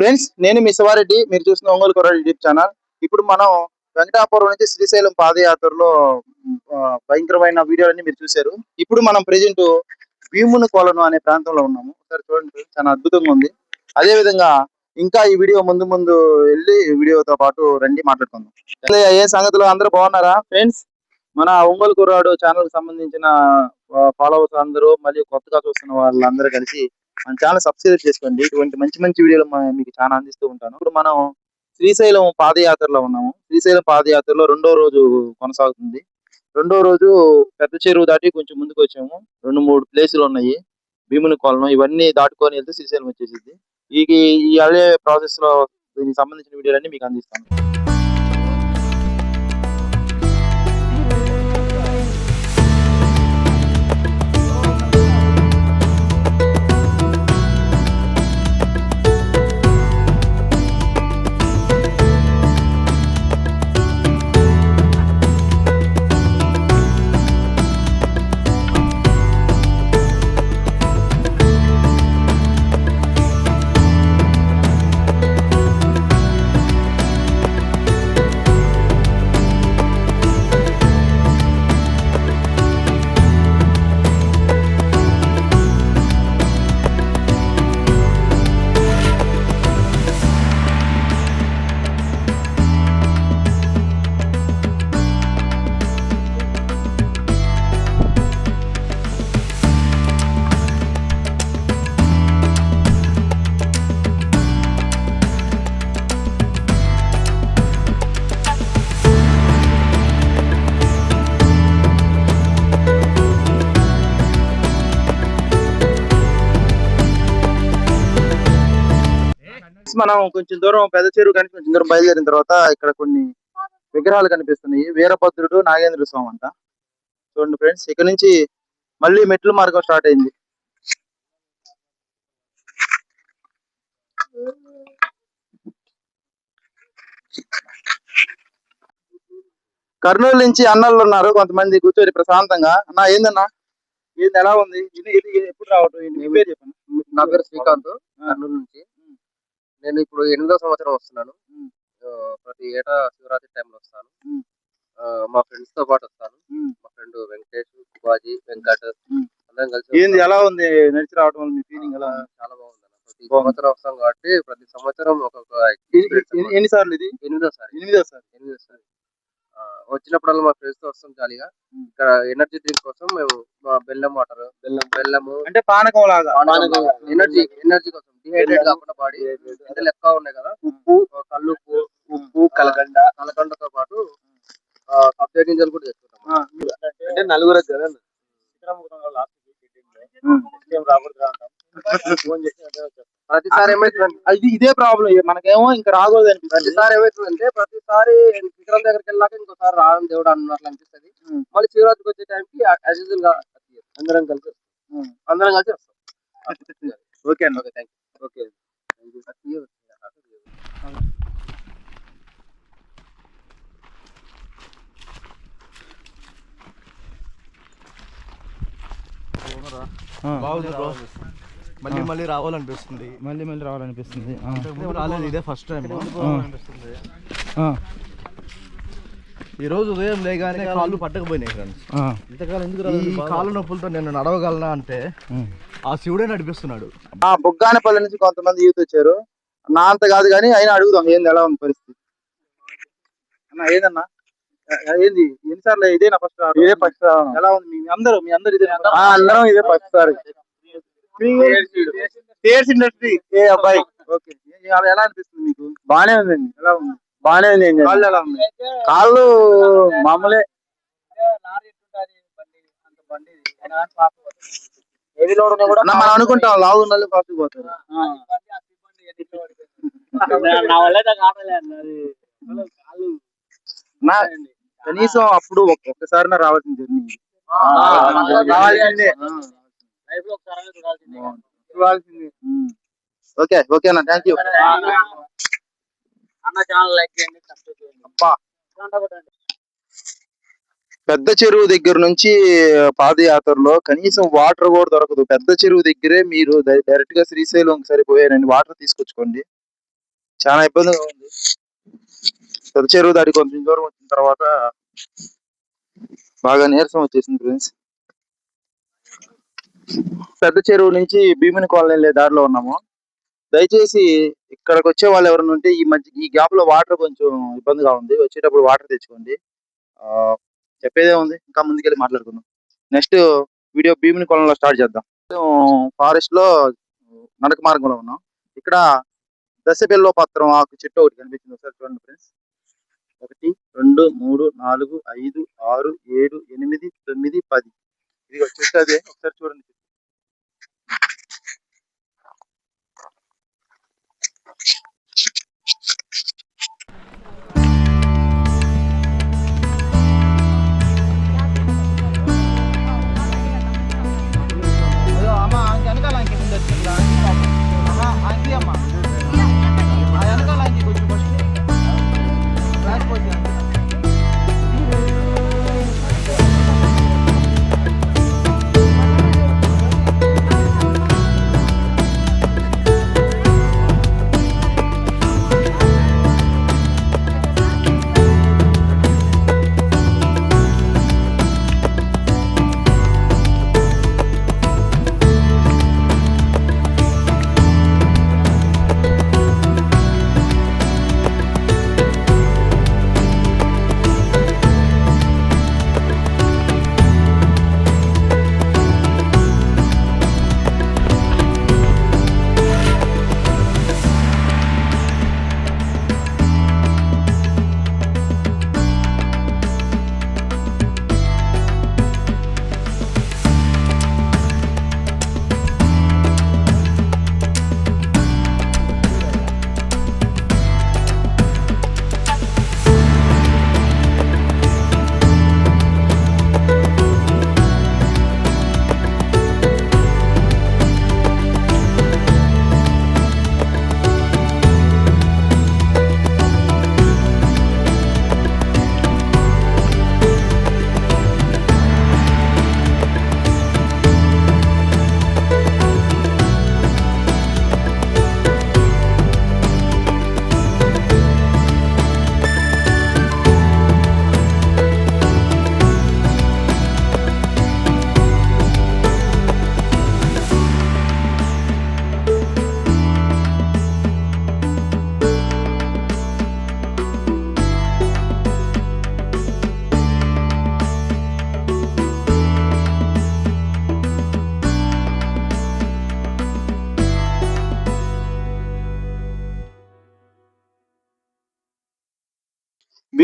Friends నేను మీ శివారెడ్డి. మీరు చూసిన ఒంగోలు కొర యూట్యూబ్ ఛానల్. ఇప్పుడు మనం వెంకటాపురం నుంచి శ్రీశైలం పాదయాత్రలో భయంకరమైన భయంకరమైన వీడియోలన్నీ మీరు చూశారు. ఇప్పుడు మనం ప్రెజెంట్ భీముని కొలను అనే ప్రాంతంలో ఉన్నాము. ఒకసారి చూడండి చాలా అద్భుతంగా ఉంది. అదే విధంగా ఇంకా ఈ వీడియో ముందు ముందు వెళ్ళి వీడియోతో పాటు రండి మాట్లాడుకుందాం. ఏ సంగతులు? అందరూ బాగున్నారా? ఫ్రెండ్స్ మన ఒంగోలు కుర్రాడు ఛానల్కి సంబంధించిన ఫాలోవర్స్ అందరూ మళ్ళీ కొత్తగా చూస్తున్న వాళ్ళందరూ కలిసి మన ఛానల్ సబ్స్క్రైబ్ చేసుకోండి. ఇటువంటి మంచి మంచి వీడియోలు మీకు చాలా అందిస్తూ ఉంటాను. ఇప్పుడు మనం శ్రీశైలం పాదయాత్రలో ఉన్నాము. శ్రీశైలం పాదయాత్రలో రెండో రోజు కొనసాగుతుంది. రెండో రోజు పెద్ద చెరువు దాటి కొంచెం ముందుకు వచ్చాము. రెండు మూడు ప్లేసులు ఉన్నాయి. భీముని కొలను ఇవన్నీ దాటుకొని వెళ్తే శ్రీశైలం వచ్చేసింది ఈ ఈ అదే ప్రాసెస్లో దీనికి సంబంధించిన వీడియోలన్నీ మీకు అందిస్తాను. మనం కొంచెం దూరం పెద్ద చెరువు కానీ కొంచెం దూరం బయలుదేరిన తర్వాత ఇక్కడ కొన్ని విగ్రహాలు కనిపిస్తున్నాయి. వీరభద్రుడు నాగేంద్ర స్వామి అంట. చూడండి ఫ్రెండ్స్ ఇక్కడ నుంచి మళ్ళీ మెట్ల మార్గం స్టార్ట్ అయింది. కర్నూలు నుంచి అన్నలు ఉన్నారు కొంతమంది కూర్చొని ప్రశాంతంగా. అన్న ఏందన్నా? ఏంది ఎలా ఉంది? ఇది ఇది ఎప్పుడు రావటం? చెప్పండి. నా పేరు శ్రీకాంత్ కర్నూలు నుంచి. నేను ఇప్పుడు ఎనిమిదో సంవత్సరం వస్తున్నాను ప్రతి ఏటా శివరాత్రి టైంలో వస్తాను మా ఫ్రెండ్స్తో పాటు వస్తాను. మా ఫ్రెండ్ వెంకటేష్ బాజీ వెంకట్. అందరం కలిసి ఏంది. ఎలా ఉంది నడిచి రావడం వల్ల మీ ఫీలింగ్ ఎలా? చాలా బాగుంది. ప్రతి. సంవత్సరం వస్తాం కాబట్టి ప్రతి సంవత్సరం ఒక్కొక్క. ఎన్నిసార్లు ఇది ఎనిమిదో సారి ఎనిమిదో సార్ ఎనిమిదో సారి వచ్చినప్పుడల్లా మా ఫ్రెండ్స్తో వస్తాం జాలీగా. ఇక్కడ ఎనర్జీ డ్రింక్ కోసం మేము మా బెల్లం వాటర్ బెల్లం బెల్లము అంటే పానకం లాగా ఎనర్జీ ఎనర్జీ కోసం డిహైడ్రేట్ కాకుండా బాడీ ఎండలు ఎక్కువ ఉన్నాయి కదా. ఉప్పు. కళ్ళు ఉప్పు కలగండ. కలగండతో పాటు సబ్జెక్ట్ గింజలు కూడా ఆ, అంటే నలుగురు కదా ప్రతిసారి ఏమైతుందంటే ఇది ప్రాబ్లం మనకేమో ఇంకా రాకూడదు అనిపిస్తుంది. ప్రతిసారి ఏమైతుందంటే ప్రతిసారి విక్రమ్ దగ్గరికి వెళ్ళాక ఇంకోసారి రాను దేవుడు అన్నట్లు అనిపిస్తుంది. మళ్ళీ శివరాత్రికి వచ్చే టైంకి యాజ్ యూజువల్గా అందరం కలిసి. అందరం కలిసి వస్తాం. ఓకే అన్న. Okay thank you okay. బాగుంది బ్రో మళ్ళీ మళ్ళీ రావాలనిపిస్తుంది. మళ్ళీ మళ్ళీ రావాలనిపిస్తుంది. రాలేదు ఇదే ఫస్ట్ టైం ఈ రోజు ఉదయం లేగానే కాళ్ళు పట్టకపోయినాయి ఫ్రెండ్స్ ఇంతకాలం ఎందుకు ఈ కాళ్ళ నొప్పులతో నేను నడవగలనా అంటే ఆ శివుడే నడిపిస్తున్నాడు. ఆ బుగ్గానపల్లి నుంచి కొంతమంది యూత్ వచ్చారు. నా అంత కాదు కానీ అయినా అడుగుదాం ఏంది ఎలా ఉంది పరిస్థితి? అన్న ఏదన్నా? ఏంది? ఎన్నిసార్లు ఇదేనా ఫస్ట్ ఇదే ఫస్ట్ ఎలా ఉంది? మీ అందరూ మీ అందరు ఇదే అందరం ఇదే ఫస్ట్ సార్. ఇండస్ట్రీ ఏ అబ్బాయి. ఓకే. ఎలా అనిపిస్తుంది మీకు? బానే ఉందండి. ఎలా ఉంది? బానే ఉంది కాళ్ళు ఎలా ఉంది కాళ్ళు మామూలే. అన్న, మనం అనుకుంటాం లావు నల్లు ఫాస్ట్ పోతారు నా కనీసం అప్పుడు ఒక్క- ఒక్కసారి రావాల్సిన జర్నీ. రావాల్సిందే. చూడాల్సిందే. ఓకే ఓకే అన్న థ్యాంక్ యూ అన్న ఛానల్ లైక్ చేయండి సబ్స్క్రైబ్ చేయండి అబ్బా పెద్ద చెరువు దగ్గర నుంచి పాదయాత్రలో కనీసం వాటర్ కూడా దొరకదు. పెద్ద చెరువు దగ్గరే మీరు డైరెక్ట్గా శ్రీశైలం సరిపోయారండి వాటర్ తీసుకొచ్చుకోండి. చాలా ఇబ్బందిగా ఉంది. పెద్ద చెరువు దాటి కొంచెం దూరం వచ్చిన తర్వాత బాగా నీరసం వచ్చేసింది ఫ్రెండ్స్ పెద్ద చెరువు నుంచి భీముని కాలనీ దారిలో ఉన్నాము. దయచేసి ఇక్కడికి వచ్చే వాళ్ళు ఎవరైనా ఉంటే ఈ మధ్య ఈ గ్యాప్లో వాటర్ కొంచెం ఇబ్బందిగా ఉంది. వచ్చేటప్పుడు వాటర్ తెచ్చుకోండి. ఆ, చెప్పేదే ఉంది. ఇంకా ముందుకెళ్ళి మాట్లాడుకుందాం. నెక్స్ట్ వీడియో భీముని కొలంలో స్టార్ట్ చేద్దాం. ఫారెస్ట్లో నడక మార్గంలో ఉన్నాం. ఇక్కడ దశబెల్లో పత్రం ఆకు చెట్టు ఒకటి కనిపించింది ఒకసారి చూడండి ఫ్రెండ్స్ ఒకటి రెండు మూడు నాలుగు ఐదు ఆరు ఏడు ఎనిమిది తొమ్మిది పది. ఇది చెట్టు అదే. ఒకసారి చూడండి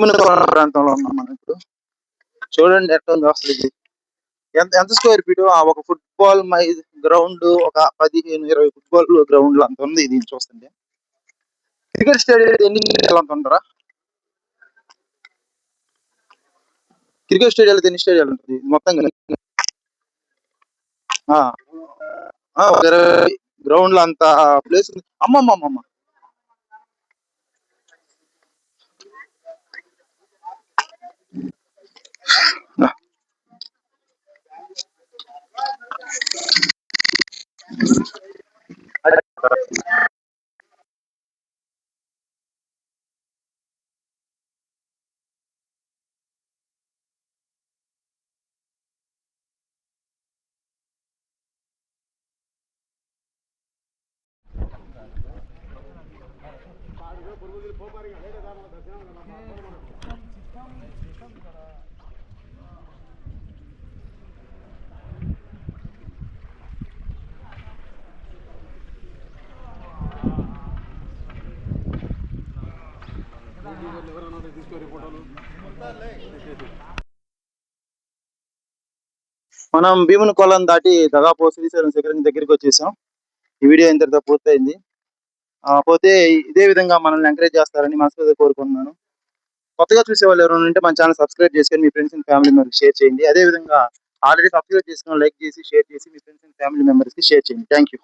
భీముని ప్రాంతంలో ఉన్నాం మనం ఇప్పుడు. చూడండి ఎట్లా ఉంది అసలు ఇది. ఎంత ఎంత స్క్వేర్ ఫీట్ ఒక ఫుట్బాల్ మై గ్రౌండ్ ఒక పదిహేను ఇరవై ఫుట్బాల్ గ్రౌండ్ అంత ఉంది ఇది చూస్తుంటే. క్రికెట్ స్టేడియం ఎన్ని అంత ఉంటారా? క్రికెట్ స్టేడియాలు ఎన్ని స్టేడియాలు ఉంటుంది? మొత్తం ఆ. ఆ, ఒక ఇరవై గ్రౌండ్లు అంత ప్లేస్ ఉంది. అమ్మమ్మమ్మమ్మ. ಪೂರ್ವದಲ್ಲಿ ಹೋಗಿ ದರ್ಶನ మనం భీముని కొలం దాటి దాదాపు శ్రీశైలం శిఖరం దగ్గరికి వచ్చేసాం. ఈ వీడియో ఇంతటితో పూర్తయింది. పోతే ఇదే విధంగా మనల్ని ఎంకరేజ్ చేస్తారని మనస్ఫూర్తిగా కోరుకుంటున్నాను. కొత్తగా చూసే వాళ్ళు ఎవరైనా ఉంటే మన ఛానల్ సబ్స్క్రైబ్ చేసుకొని మీ friends and family members share చేయండి. అదే విధంగా ఆల్రెడీ సబ్స్క్రైబ్ చేసుకున్న లైక్ చేసి షేర్ చేసి మీ ఫ్రెండ్స్ అండ్ ఫ్యామిలీ మెంబర్స్కి షేర్ చేయండి. Thank you